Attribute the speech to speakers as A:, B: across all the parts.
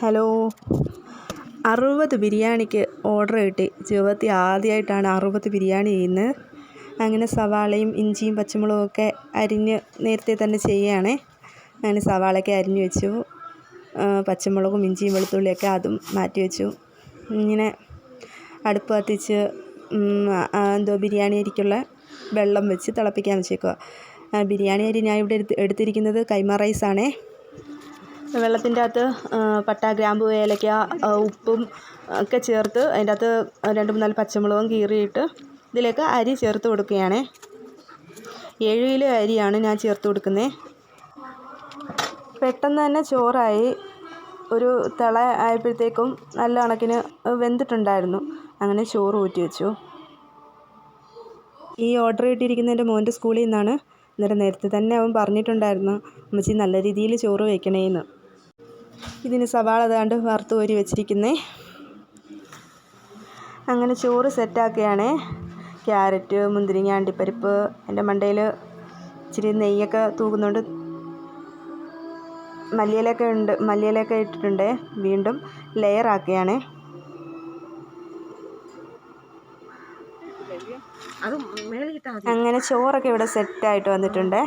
A: Hello. അറുപത് ബിരിയാണിക്ക് order കിട്ടി ജീവിതത്തിൽ ആദ്യമായിട്ടാണ് അറുപത് ബിരിയാണി ചെയ്യുന്നത്. അങ്ങനെ സവാളയും ഇഞ്ചിയും പച്ചമുളകും ഒക്കെ അരിഞ്ഞ് നേരത്തെ തന്നെ ചെയ്യുകയാണേ. അങ്ങനെ സവാളയൊക്കെ അരിഞ്ഞ് വെച്ചു. പച്ചമുളകും ഇഞ്ചിയും വെളുത്തുള്ളിയൊക്കെ അതും മാറ്റി വെച്ചു. ഇങ്ങനെ അടുപ്പ് കത്തിച്ച് എന്തോ ബിരിയാണി അരിക്കുള്ള വെള്ളം വെച്ച് തിളപ്പിക്കാൻ വെച്ചേക്കുക ബിരിയാണി അരി ഞാൻ ഇവിടെ എടുത്ത് എടുത്തിരിക്കുന്നത് കൈമ റൈസാണേ വെള്ളത്തിന്റെ അകത്ത് പട്ട ഗ്രാമ്പു ഏലക്ക ഉപ്പും ഒക്കെ ചേർത്ത് അതിന്റെ അകത്ത് രണ്ട് മൂന്നാൽ പച്ചമുളകും കീറിയിട്ട് ഇതിലേക്ക് അരി ചേർത്ത് കൊടുക്കുകയാണേ. ഏഴ് കിലോ അരിയാണ് ഞാൻ ചേർത്ത് കൊടുക്കുന്നത് പെട്ടെന്ന് തന്നെ ചോറായി. ഒരു തിള ആയപ്പോഴത്തേക്കും നല്ല കണക്കിന് വെന്തിട്ടുണ്ടായിരുന്നു. അങ്ങനെ ചോറ് ഊറ്റി വെച്ചു. ഈ ഓർഡർ കിട്ടിയിരിക്കുന്നത് എന്റെ മോന്റെ സ്കൂളിൽ നിന്നാണ്. അന്നേരം നേരത്തെ തന്നെ അവൻ പറഞ്ഞിട്ടുണ്ടായിരുന്നു അമ്മച്ചി നല്ല രീതിയിൽ ചോറ് വയ്ക്കണേന്ന് ഇതിന് സവാള ഏതാണ്ട് വറുത്ത് കോരി വെച്ചിരിക്കുന്നേ. അങ്ങനെ ചോറ് സെറ്റാക്കുകയാണ് ക്യാരറ്റ് മുന്തിരിങ്ങ അണ്ടിപ്പരിപ്പ് എന്റെ മണ്ടയിൽ ഇച്ചിരി നെയ്യൊക്കെ തൂകുന്നുണ്ട് മല്ലിയിലൊക്കെ ഉണ്ട് മല്ലിയിലൊക്കെ ഇട്ടിട്ടുണ്ട്. വീണ്ടും ലെയർ ആക്കുകയാണേ അങ്ങനെ ചോറൊക്കെ ഇവിടെ സെറ്റായിട്ട് വന്നിട്ടുണ്ട്.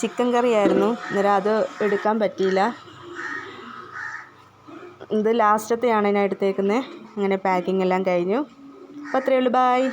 A: ചിക്കൻ കറി ആയിരുന്നു അന്നേരം അത് എടുക്കാൻ പറ്റിയില്ല. ഇത് ലാസ്റ്റത്തെയാണ് ഞാൻ എടുത്തേക്കുന്നത്. അങ്ങനെ പാക്കിംഗ് എല്ലാം കഴിഞ്ഞു. അപ്പോൾ അത്രയേ ഉള്ളൂ. ബായ്